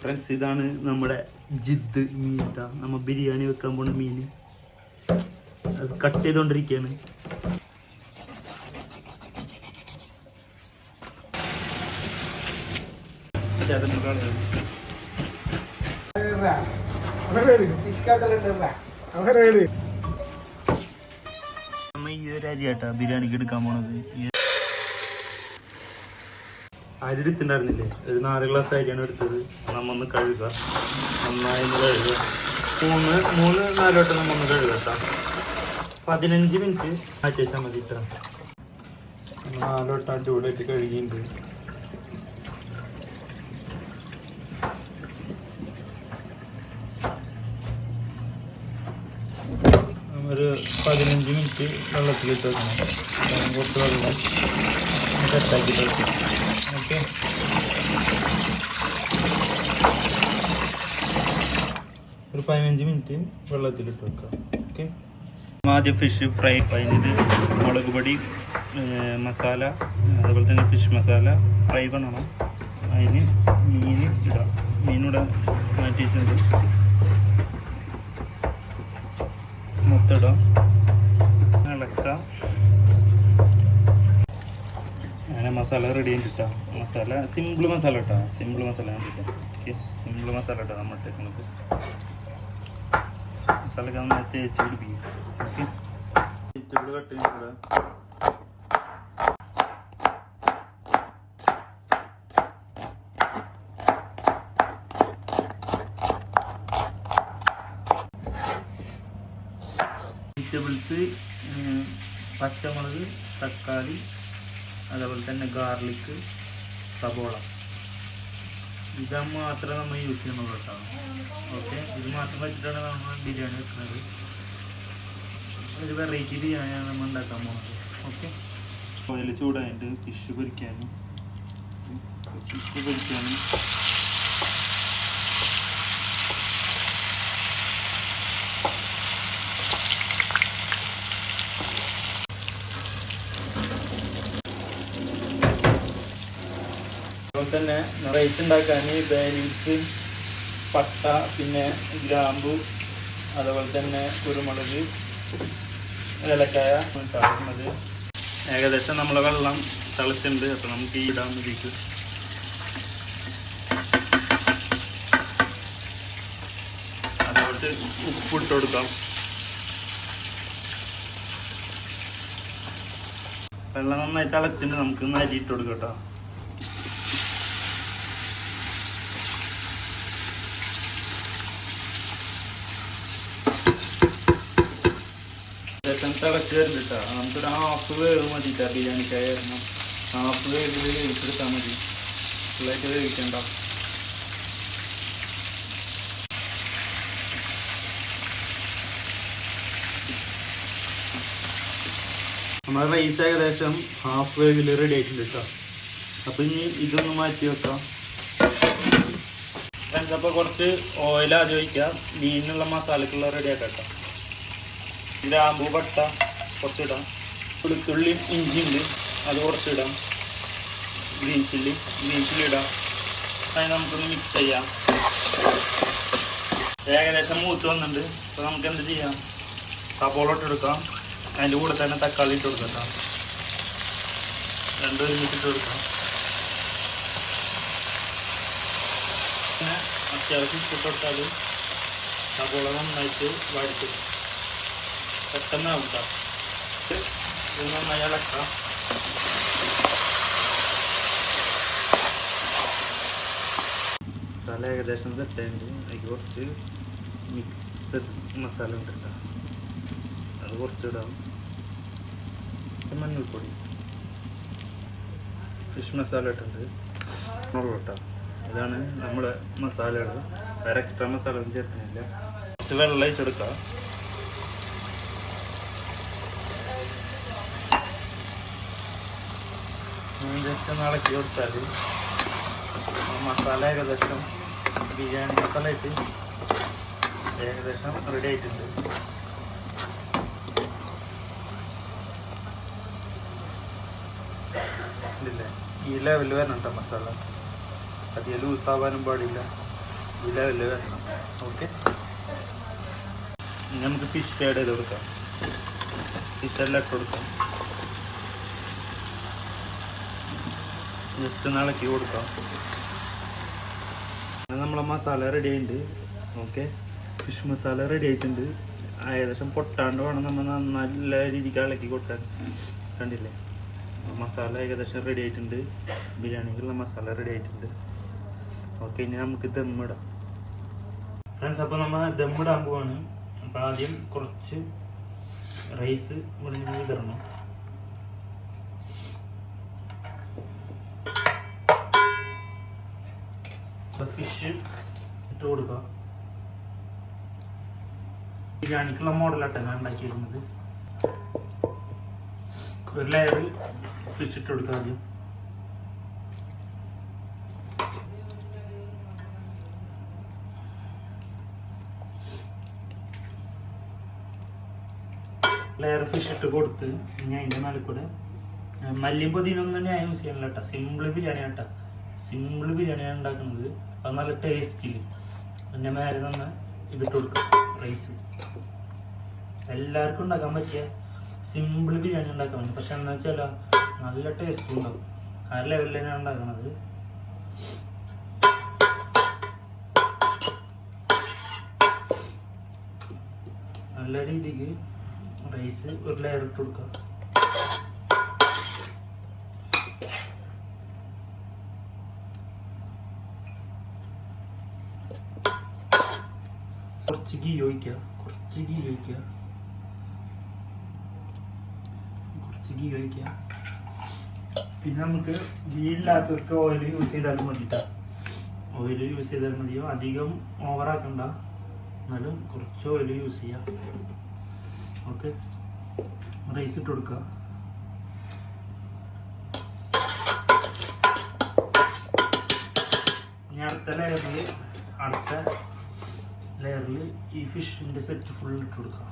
Friends ഇതാണ് നമ്മുടെ ജിദ് മീൻ നമ്മൾ നമ്മ ബിരിയാണി വെക്കാൻ പോണ മീൻ. അത് കട്ട് ചെയ്തുകൊണ്ടിരിക്കുകയാണ് നമ്മ ഈ ഒരു അരിയാട്ടാ ബിരിയാണിക്ക് എടുക്കാൻ പോണത്. ഈ അരി ഒരു നാല് ഗ്ലാസ് അരിയാണ് എടുത്തത്. നമ്മ ഒന്ന് കഴുകുക നന്നായി ഒന്ന് കഴുകുക മൂന്ന് മൂന്ന് നാല് വട്ടം നമ്മൊന്ന് കഴുകുക കേട്ടോ പതിനഞ്ച് മിനിറ്റ് മാറ്റി വെച്ചാൽ മതി കേട്ടോ നാല് വട്ടം അടിപൊളിയായിട്ട് കഴുകിയിട്ടുണ്ട്. ഒരു പതിനഞ്ച് മിനിറ്റ് വെള്ളത്തിലിട്ട് വെക്കണം. കുറച്ച് വെള്ളം സെറ്റാക്കിയിട്ട് വെക്കണം. ഓക്കെ. ഒരു പതിനഞ്ച് മിനിറ്റ് വെള്ളത്തിലിട്ട് വെക്കുക. ഓക്കെ. ആദ്യം ഫിഷ് ഫ്രൈ അതിന്റെ മുളക് പൊടി മസാല അതുപോലെ തന്നെ ഫിഷ് മസാല ഫ്രൈ பண்ணണം അതിന് മീൻ ഇടാം. മീനിടാൻ മാറ്റി വെച്ചിട്ടുണ്ട് മൊത്തം ഇളക്കാം. അങ്ങനെ മസാല റെഡി ആയിട്ടാണ് മസാല സിമ്പിൾ മസാല കേട്ടോ simple masala okay simple masala കേട്ടോ നമ്മൾ ഇട്ടേക്കുന്നത് മസാല നേരത്തെ തേച്ച് പിടിപ്പിക്കും. ഓക്കെ. വെജിറ്റബിൾ കട്ട് ചെയ്യുന്നത് വെജിറ്റബിൾസ് പച്ചമുളക് തക്കാളി അതേപോലെ തന്നെ ഗാർലിക് സബോള. ഇത് മാത്രമേ നമ്മൾ യൂസ് ചെയ്യുന്നുള്ളൂ കേട്ടോ. ഓക്കെ ഇത് മാത്രം വെച്ചിട്ടാണ് നമ്മൾ ബിരിയാണി വെക്കുന്നത്. ഒരു വെറൈറ്റി ബിരിയാണിയാണ് നമ്മൾ ഉണ്ടാക്കാൻ പോകുന്നത്. ഓക്കെ ഓയിൽ ചൂടായിട്ട് ഫിഷ് പൊരിക്കാനും ഫിഷ് പൊരിക്കാനും അതുപോലെ തന്നെ റൈസ് ഉണ്ടാക്കാൻ ബേലീസ് പട്ട പിന്നെ ഗ്രാമ്പു അതുപോലെ തന്നെ കുരുമുളക് ഏലക്കായ ഇട്ടാക്കുന്നത് ഏകദേശം നമ്മളെ വെള്ളം തിളച്ചിട്ടുണ്ട്. അപ്പോൾ നമുക്ക് ഈ ഇടാൻ ഇതിലേക്ക് അതുപോലെ ഉപ്പിട്ട് കൊടുക്കാം. വെള്ളം നന്നായി തിളച്ചിട്ടുണ്ട്. നമുക്ക് നരിയിട്ട് കൊടുക്കാം കേട്ടോ. ഏകദേശം തിളച്ച് വരുന്നുണ്ട് കേട്ടോ നമുക്കൊരു ഹാഫ് വേവ് മതി കേട്ടോ ബിരിയാണിക്കായ കാരണം ഹാഫ് വേവിൽ വേവിച്ചെടുത്താൽ മതി. ഫുള്ളായിട്ട് വേവിക്കണ്ട. നമ്മുടെ റൈസ് ഏകദേശം ഹാഫ് വേവിൽ റെഡി ആയിട്ടുണ്ട് കേട്ടോ അപ്പം ഇനി ഇതൊന്ന് മാറ്റി വെക്കാം. അപ്പോൾ കുറച്ച് ഓയിൽ ആദ്യം ഒഴിക്കാം. മീനിനുള്ള മസാലക്കുള്ള റെഡി ആക്കാം കേട്ടോ ഗ്രാമ്പു വട്ട കുറച്ചിടാം. വെളുത്തുള്ളി ഇഞ്ചി ഉണ്ട് അത് കുറച്ചിടാം. ഗ്രീൻ ചില്ലി ഗ്രീൻ ചില്ലി ഇടാം. അത് നമുക്കൊന്ന് മിക്സ് ചെയ്യാം. ഏകദേശം മൂത്ത് വന്നിട്ടുണ്ട്. അപ്പോൾ നമുക്ക് എന്ത് ചെയ്യാം സബോള ഇട്ടെടുക്കാം അതിന്റെ കൂടെ തന്നെ തക്കാളി ഇട്ട് കൊടുക്കാം രണ്ട് രണ്ടും ഒരുമിച്ച് ഇട്ട് കൊടുക്കാം. പിന്നെ അത്യാവശ്യം ഇട്ട് കൊടുത്താൽ സപ്പോള നന്നായിട്ട് വഴറ്റും. പെട്ടെന്ന് ഇത് നന്നായി ഇളക്കാം മസാല ഏകദേശം സെറ്റായിട്ട് അതിൽ കുറച്ച് മിക്സഡ് മസാല ഉണ്ട് കേട്ടോ അത് കുറച്ചിടാം മഞ്ഞൾപ്പൊടി ഫിഷ് മസാല ഇട്ടിട്ടുണ്ട് മുളക് കേട്ടോ ഇതാണ് നമ്മുടെ മസാലകൾ വേറെ എക്സ്ട്രാ മസാല ഒന്നും ചേർക്കുന്നില്ല കുറച്ച് വെള്ളം ഒഴിച്ചെടുക്കാം ജസ്റ്റ് ഒന്ന് ഇളക്കി കൊടുത്താൽ മസാല ഏകദേശം ബിരിയാണി മസാല ആയിട്ട് ഏകദേശം റെഡി ആയിട്ടുണ്ട്. ഇല്ലേ? ഈ ലെവൽ വരണം മസാല? അധികം ലൂസാവാനും പാടില്ല. ഈ ലെവലിൽ വരണം. ഓക്കെ നമുക്ക് ഫിഷ് ആഡ് ചെയ്ത് കൊടുക്കാം. ഫിഷ് എല്ലാം ഇട്ട് കൊടുക്കാം. ജസ്റ്റ് ഒന്ന് ഇളക്കി കൊടുക്കാം. നമ്മളെ മസാല റെഡി ആയിട്ടുണ്ട്. ഓക്കെ ഫിഷ് മസാല റെഡി ആയിട്ടുണ്ട്. ഏകദേശം പൊട്ടാണ്ട് വേണം നമ്മൾ നല്ല രീതിക്ക് ഇളക്കി കൊടുക്കാൻ. കണ്ടില്ലേ? മസാല ഏകദേശം റെഡി ആയിട്ടുണ്ട്. ബിരിയാണിക്കുള്ള മസാല റെഡി ആയിട്ടുണ്ട്. ഓക്കെ ഇനി നമുക്ക് ദമ്മിടാം ഫ്രണ്ട്സ് അപ്പോൾ നമ്മൾ ദമ്മിടാൻ പോവാണ്. അപ്പോൾ ആദ്യം കുറച്ച് റൈസ് മുറിഞ്ഞ് വിതരണം ഫിഷ് ഇട്ട് കൊടുക്കുക. ബിരിയാണിക്കുള്ള മോഡലാട്ടെ ഞാൻ ഉണ്ടാക്കിയിരുന്നത്. ഒരു ലെയർ ഫിഷ് ഇട്ട് കൊടുക്കുക ആദ്യം. ലെയർ ഫിഷ് ഇട്ട് കൊടുത്ത് ഇനി അതിന്റെ മേലെ കൂടെ മല്ലിയും പൊതിനൊന്നും ഞാൻ യൂസ് ചെയ്യണില്ല കേട്ടോ സിമ്പിൾ ബിരിയാണി കേട്ടോ സിമ്പിൾ ബിരിയാണിയാണ് ഉണ്ടാക്കുന്നത്. അത് നല്ല ടേസ്റ്റിൽ എന്റെ മേലെ തന്നെ ഇതിട്ട് കൊടുക്കും റൈസ് എല്ലാവർക്കും ഉണ്ടാക്കാൻ പറ്റിയ സിമ്പിൾ ബിരിയാണി ഉണ്ടാക്കാൻ പറ്റും പക്ഷെ എന്താ വെച്ചാൽ നല്ല ടേസ്റ്റ് ഉണ്ടാവും. ആ ലെവലിൽ തന്നെയാണ് ഉണ്ടാക്കുന്നത് നല്ല രീതിക്ക് റൈസ് ഒരു ലെയർ ഇട്ട് കൊടുക്കുക. കുറച്ച് ഗീ ഒഴിക്കുക കുറച്ച് ഗീ ഒഴിക്കുക കുറച്ച് ഗീ ഒഴിക്കുക പിന്നെ നമുക്ക് ഗീ ഇല്ലാത്തവർക്ക് ഓയിൽ യൂസ് ചെയ്താലും മതിട്ടാ. ഓയിൽ യൂസ് ചെയ്താൽ മതിയോ? അധികം ഓവറാക്കണ്ട എന്നാലും കുറച്ച് ഓയിൽ യൂസ് ചെയ്യാം. ഓക്കെ റൈസ് ഇട്ട് കൊടുക്കുക ഞാൻ അടുത്ത ലെയറിൽ അടുത്ത ലെയറിൽ ഈ ഫിഷിന്റെ സെറ്റ് ഫുൾ ഇട്ട് കൊടുക്കുക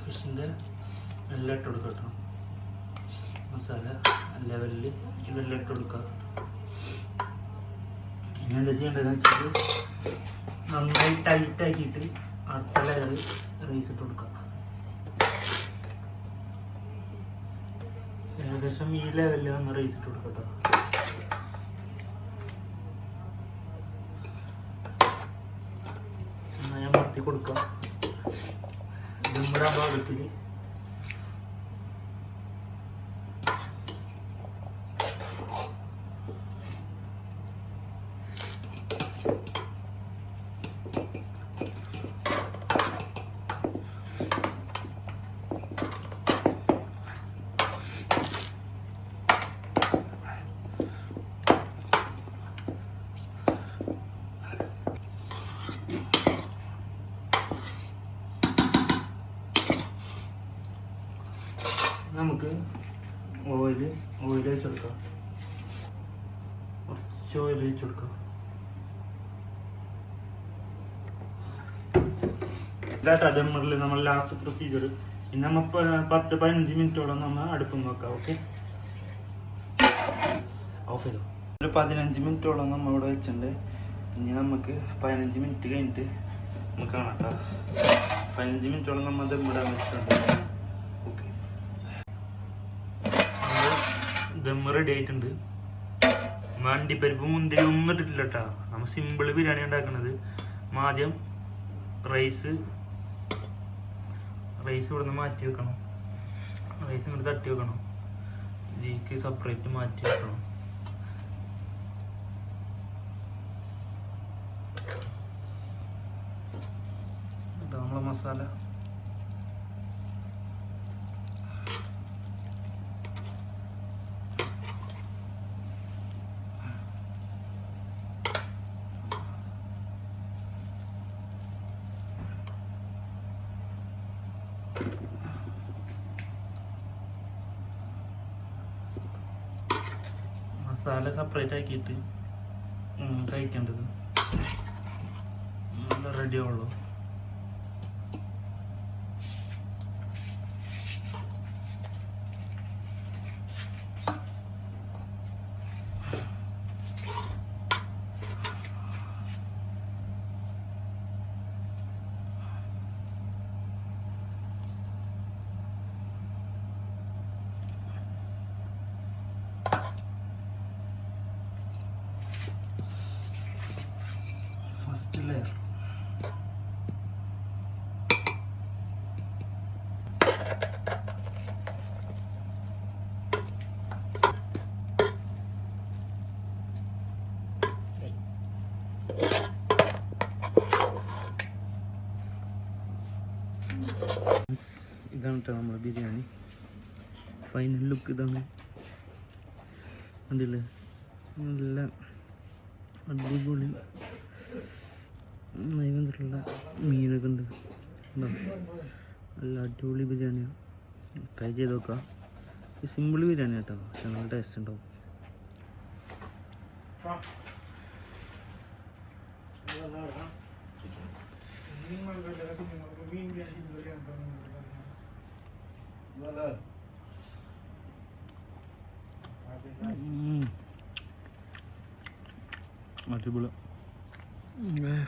ഫിഷിന്റെ എല്ലാം ഇട്ട് കൊടുക്കുക കേട്ടോ മസാല ലെവലിൽ ഇതെല്ലാം ഇട്ട് കൊടുക്കുക ഇനി എന്താ ചെയ്യേണ്ടതെന്ന് വെച്ചാൽ നന്നായി ടൈറ്റ് ആക്കിയിട്ട് അടുത്ത ലെയർ റൈസ് ഇട്ട് കൊടുക്കുക. ഏകദേശം ഈ ലെവലിൽ ഒന്ന് റൈസ് ഇട്ട് കൊടുക്കട്ടോ എന്നാൽ നന്നായി അമർത്തി കൊടുക്കുക നമ്മുടെ ഭാഗത്തിൽ നമുക്ക് ഓയിൽ ഓയിൽ വെച്ച് കൊടുക്കാം കുറച്ച് ഓയിൽ വെച്ച് കൊടുക്കാം അതേ മുറിൽ നമ്മൾ ലാസ്റ്റ് പ്രൊസീജിയർ ഇനി നമ്മൾ പത്ത് പതിനഞ്ച് മിനിറ്റോളം നമ്മൾ അടുപ്പം നോക്കാം ഓക്കെ ഓഫ് ചെയ്തോ. ഒരു പതിനഞ്ച് മിനിറ്റോളം നമ്മൾ ഇവിടെ വെച്ചിട്ടുണ്ട്. ഇനി നമുക്ക് പതിനഞ്ച് മിനിറ്റ് കഴിഞ്ഞിട്ട് നമുക്ക് കാണാം കേട്ടോ പതിനഞ്ച് മിനിറ്റോളം നമ്മൾ ദമ്മിടാൻ വെച്ചിട്ടുണ്ട് ഓക്കെ ദമ്മ് റെഡി ആയിട്ടുണ്ട് വണ്ടിപ്പരിപ്പ് മുന്തിരി ഒന്നും ഇട്ടിട്ടില്ല കേട്ടോ നമ്മൾ സിമ്പിൾ ബിരിയാണി ഉണ്ടാക്കുന്നത് ആദ്യം റൈസ് റൈസ് ഇവിടെ നിന്ന് മാറ്റി വെക്കണം. റൈസ് ഇങ്ങോട്ട് തട്ടി വെക്കണം. ഇതിലേക്ക് സെപ്പറേറ്റ് മാറ്റി വെക്കണം. നമ്മളെ മസാല. മസാല സെപ്പറേറ്റ് ആക്കിയിട്ട് കഴിക്കേണ്ടത്. റെഡി ആവുള്ളൂ. ഫസ്റ്റ് ലെയർ ഇതാണ് നമ്മുടെ ബിരിയാണി. ഫൈനൽ ലുക്ക് ഇതാണ്. കണ്ടില്ലേ? നല്ല അടിപൊളി. നന്നായി വന്നിട്ടുള്ള മീനൊക്കെ ഉണ്ട്? നല്ല അടിപൊളി ബിരിയാണിയാണ് ട്രൈ ചെയ്ത് നോക്കാം. സിമ്പിൾ ബിരിയാണി കേട്ടോ. പക്ഷെ നല്ല ടേസ്റ്റ് ഉണ്ടാവും. അടിപൊളി.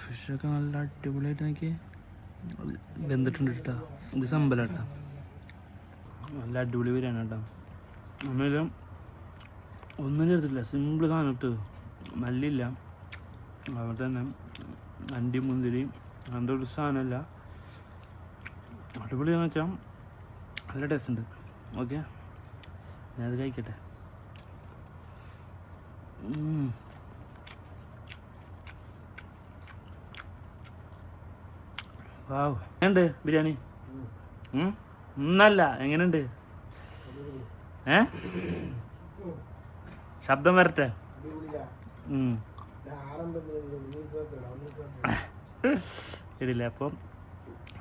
ഫിഷൊക്കെ നല്ല അടിപൊളിയായിട്ട് നോക്കി വെന്തിട്ടുണ്ട് കേട്ടോ ഇത് സമ്പല നല്ല അടിപൊളി ബിരിയാണി കേട്ടോ ഒന്നിലും ഒന്നും ചേർത്തില്ല സിമ്പിൾ സാധനം ഇട്ട് മല്ലില്ല അതുപോലെ തന്നെ അണ്ടി മുന്തിരി അങ്ങനത്തെ ഒരു സാധനമല്ല അടിപൊളിയാന്ന് വെച്ചാൽ നല്ല ടേസ്റ്റ് ഉണ്ട്. ഓക്കെ ഞാനത് കഴിക്കട്ടെ. എങ്ങനെയുണ്ട് ബിരിയാണി? ഒന്നല്ല എങ്ങനെയുണ്ട്? ഏ? ശബ്ദം വരട്ടെ. ഇടില്ല അപ്പം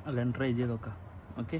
അത് ട്രൈ ചെയ്ത് നോക്കാം. ഓക്കെ?